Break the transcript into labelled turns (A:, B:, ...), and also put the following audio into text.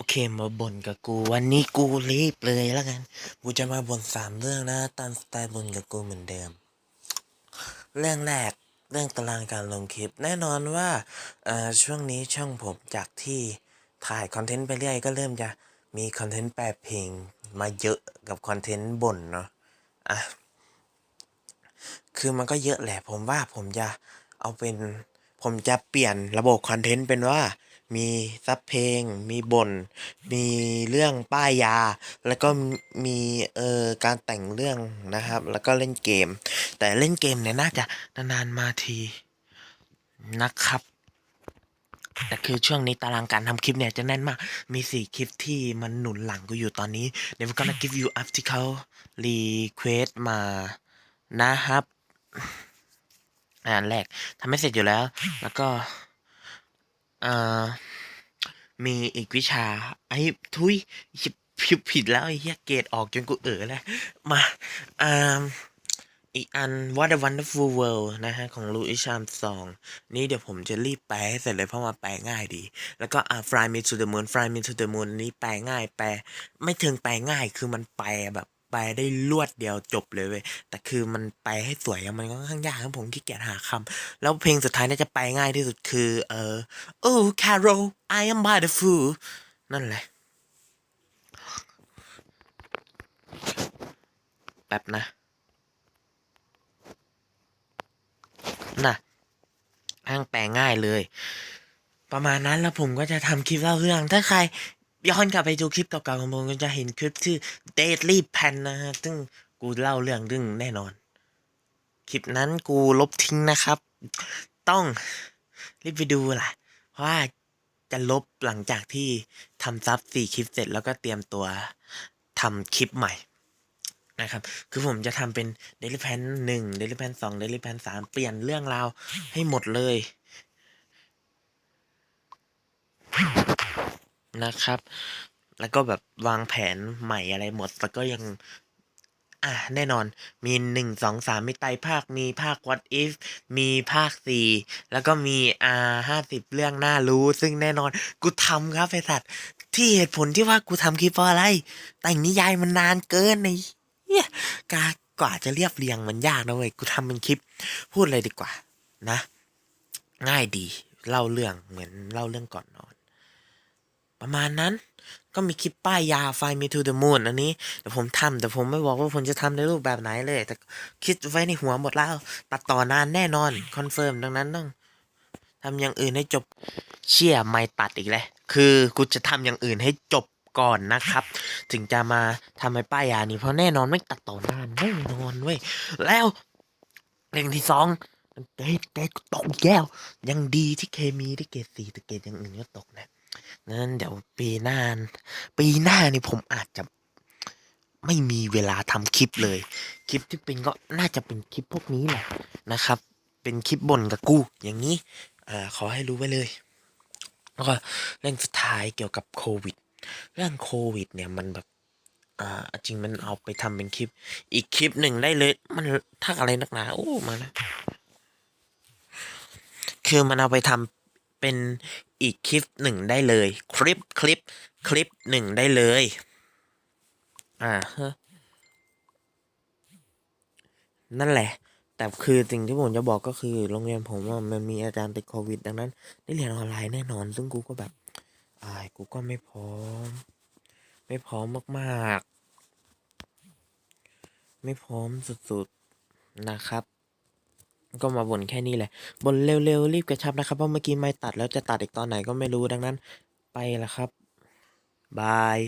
A: โอเคมาบ่นกับกู วันนี้กูรีบเลยแล้วกัน กูจะมาบ่นสามเรื่องนะ ตามสไตล์บ่นกับกูเหมือนเดิม เรื่องแรกเรื่องตารางการลงคลิป แน่นอนว่าเออช่วงนี้ช่องผมจากที่ถ่ายคอนเทนต์ไปเรื่อยก็เริ่มจะมีคอนเทนต์แปลเพลงมาเยอะกับคอนเทนต์บ่นเนาะอะคือมันก็เยอะแหละผมว่าผมจะเอาเป็นผมจะเปลี่ยนระบบคอนเทนต์เป็นว่า มีซับเพลง มีบน่น มีเรื่องป้ายยา แล้วก็มีเอ่อการแต่งเรื่องนะครับ แล้วก็เล่นเกม แต่เล่นเกมเนี่ยน่าจะนานๆมาทีนะครับ แต่คือช่วงนี้ตารางการทำคลิปเนี่ยจะแน่นมาก มีสี่คลิปที่มันหนุนหลังกูอยู่ตอนนี้ เดี๋ยว gonna give you up ที่เขา request มานะครับอ่านแรกทำไม่เสร็จอยู่แล้ว แล้วก็ อ่อมีอีกวิชา ไอ้ทุยผิดผิดแล้วไอ้เหี้ยเกรดออกจนกูเออแล้วมาอ่าอีกอัน What a Wonderful World นะฮะ ของลูอิชามสองนี่เดี๋ยวผมจะรีบแปลให้เสร็จเลยเพราะว่าแปลง่ายดี แล้วก็อ่า Fly Me to the Moon Fly Me to the Moon นี้แปลง่ายแปล ไม่ถึงแปลง่ายคือมันแปลแบบ แปลได้รวดเดียวจบเลยเว้ยแต่คือมันแปลให้สวยอะมันก็ค่อนข้างยากครับผมขี้เกียจหาคำแล้วเพลงสุดท้ายน่าจะแปลง่ายที่สุดคือ เออ Oh Carol I am by the fool นั่นแหละแป๊บนะน่ะอ้างแปลง่ายเลย ประมาณนั้นแล้วผมก็จะทำคลิปเล่าเรื่องถ้าใคร ย้อนกลับไปดูคลิปเก่าๆของผมก็จะเห็นคลิปชื่อ Deadly Pan นะฮะ ซึ่งกูเล่าเรื่องดึงแน่นอน คลิปนั้นกูลบทิ้งนะครับ ต้องรีบไปดูล่ะ เพราะว่าจะลบหลังจากที่ทำซับสี่คลิปเสร็จแล้วก็เตรียมตัวทำคลิปใหม่นะครับ คือผมจะทำเป็น Daily Plan หนึ่ง Daily Plan สอง Daily Plan สามเปลี่ยนเรื่องราวให้หมดเลย นะครับ แล้วก็แบบวางแผนใหม่อะไรหมดแล้วก็ยัง อะแน่นอนมีหนึ่งสองสามมีไตรภาคมีภาค what if มีภาคสี่แล้วก็มีอ่าห้าสิบเรื่องน่ารู้ ซึ่งแน่นอน กูทำครับไอสัตว์ที่เหตุผลที่ว่ากูทำคลิปเพราะอะไร แต่งนิยายมันนานเกินไอ้เยกากว่าจะเรียบเรียงมันยากนะเว้ย กูทำเป็นคลิปพูดเลยดีกว่า นะ ง่ายดี เล่าเรื่องเหมือนเล่าเรื่องก่อนนอน ประมาณนั้นก็มีคลิปป้ายยาไฟ Me to the Moon อันนี้เดี๋ยวผมทำแต่ผมไม่บอกว่าผมจะทำในรูปแบบไหนเลย แต่คิดไว้ในหัวหมดแล้ว ตัดต่อนานแน่นอน คอนเฟิร์มดังนั้นต้องทำอย่างอื่นให้จบเชี่ยไม่ตัดอีกแล้วคือกูจะทำอย่างอื่นให้จบก่อนนะครับ ถึงจะมาทำไอ้ป้ายยานี้เพราะแน่นอนไม่ตัดต่อนานแน่นอนเว้ยแล้วเรื่องที่สองเกรดเกรดตกแก้วยังดีที่เคมีที่เกรดสี่แต่เกรดอย่างอื่นก็ตกนะ นั้นเดี๋ยวปีหน้า ปีหน้านี่ผมอาจจะไม่มีเวลาทำคลิปเลย คลิปที่เป็นก็น่าจะเป็นคลิปพวกนี้แหละนะครับ เป็นคลิปบ่นกับกูอย่างนี้เอ่อขอให้รู้ไว้เลย แล้วก็เรื่องสุดท้ายเกี่ยวกับโควิด เรื่องโควิด เนี่ยมันแบบอ่าจริงมันเอาไปทำเป็นคลิป อีกคลิปหนึ่งได้เลย มันทักอะไรนักหนาโอ้มาแล้วคือมันเอาไปทำ เป็นอีกคลิปหนึ่งได้เลย คลิปคลิปคลิปหนึ่งได้เลย อ่าฮะนั่นแหละ แต่คือสิ่งที่ผมจะบอกก็คือ โรงเรียนผมว่ามันมีอาจารย์ติดโควิด ดังนั้น ได้เรียนออนไลน์แน่นอน ซึ่งกูก็แบบอ่ากูก็ไม่พร้อม ไม่พร้อมมาก ๆ ไม่พร้อมสุด ๆ นะครับ ก็มาบ่นแค่นี้แหละบ่นเร็วๆรีบกระชับนะครับเพราะเมื่อกี้ไม่ตัดแล้วจะตัดอีกตอนไหนก็ไม่รู้ดังนั้น ไปละครับบาย